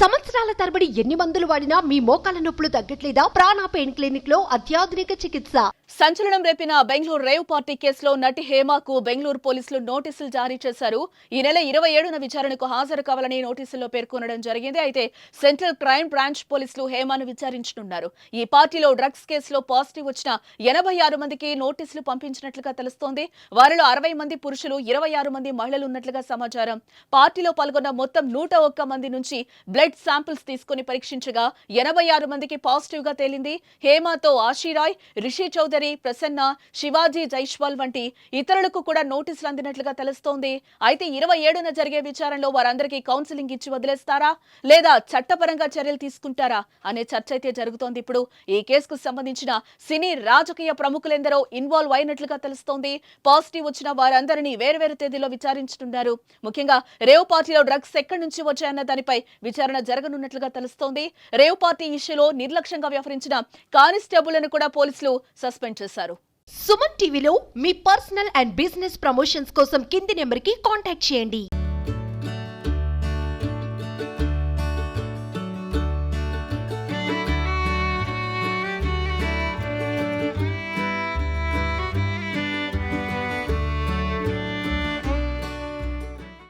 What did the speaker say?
సంవత్సరాల తరబడి ఎన్ని మందులు వాడినా మీ మోకాల నొప్పులు తగ్గట్లేదా? ప్రాణ పెయిన్ క్లినిక్లో అత్యాధునిక చికిత్స. సంచలనం రేపిన బెంగళూరు రేవ్ పార్టీ కేసులో నటి హేమకు బెంగళూరు పోలీసులు నోటీసులు జారీ చేశారు. ఈ నెల ఇరవై ఏడున విచారణకు హాజరు కావాలని నోటీసుల్లో పేర్కొనడం జరిగింది. అయితే సెంట్రల్ క్రైమ్ బ్రాంచ్ పోలీసులు హేమను విచారించనున్నారు. ఈ పార్టీలో డ్రగ్స్ కేసులో పాజిటివ్ వచ్చిన ఎనభై ఆరు మందికి నోటీసులు పంపించినట్లుగా తెలుస్తోంది. వారిలో అరవై మంది పురుషులు ఇరవై ఆరు మంది మహిళలు ఉన్నట్లుగా సమాచారం. పార్టీలో పాల్గొన్న మొత్తం నూట ఒక్క మంది నుంచి బ్లడ్ శాంపిల్స్ తీసుకుని పరీక్షించగా ఎనభై ఆరు మందికి పాజిటివ్గా తేలింది. హేమతో ఆశీరాయ్ రిషి చౌదరి ప్రసన్న శివాజీ జైష్వాల్ వంటి ఇతరులకు కూడా నోటీసులు అందినట్లుగా తెలుస్తోంది. అయితే ఇరవై ఏడున జరిగే విచారణలో వారందరికీ కౌన్సిలింగ్ ఇచ్చి వదిలేస్తారా? లేదా చట్టపరంగా చర్యలు తీసుకుంటారా? అనే చర్చ అయితే జరుగుతోంది ఇప్పుడు. ఈ కేసుకు సంబంధించిన సినీ రాజకీయ ప్రముఖులెందరో ఇన్వాల్వ్ అయినట్లుగా తెలుస్తోంది. పాజిటివ్ వచ్చిన వారందరినీ వేర్వేరు తేదీలో విచారించనున్నారు. ముఖ్యంగా రేవ్ పార్టీలో డ్రగ్స్ ఎక్కడి నుంచి వచ్చాయన్న దానిపై విచారణ జరగనున్నట్లుగా తెలుస్తోంది. రేవ్ పార్టీ ఇష్యూలో నిర్లక్ష్యంగా వ్యవహరించిన కానిస్టేబుల్ను కూడా పోలీసులు సస్పెండ్ చేశారు. సుమన్ టీవీలో మీ పర్సనల్ అండ్ బిజినెస్ ప్రమోషన్స్ కోసం కింది నెంబర్కి కాంటాక్ట్ చేయండి.